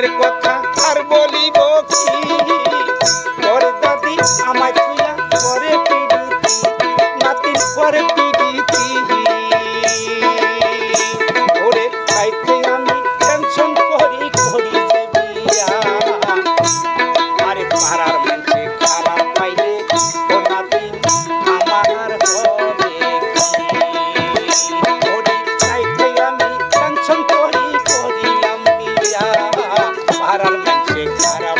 মনের কথা Para al canche, para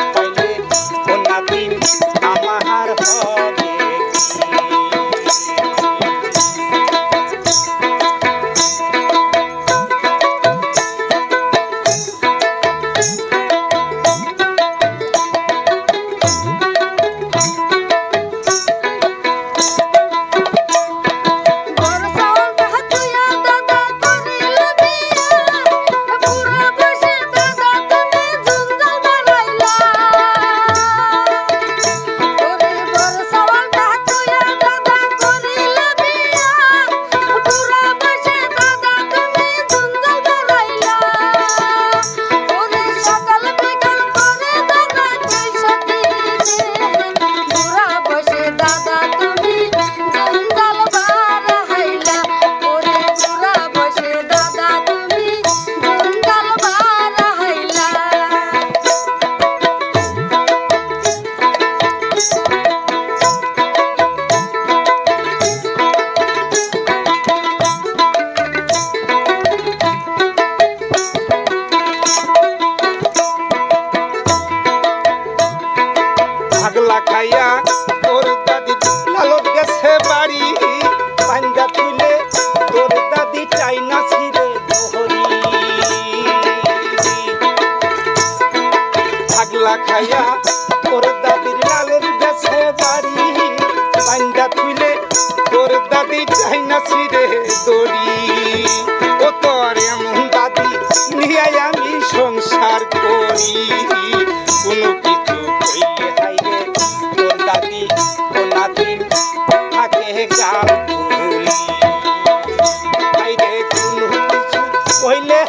দড়ি ও তোর এমন দাদি নিয়ে আমি সংসার করি। কোনো কিছু কইলে হাইরে তোর দাদি ও নাতির থাকে গাল হাইরে কোনো কিছু কইলে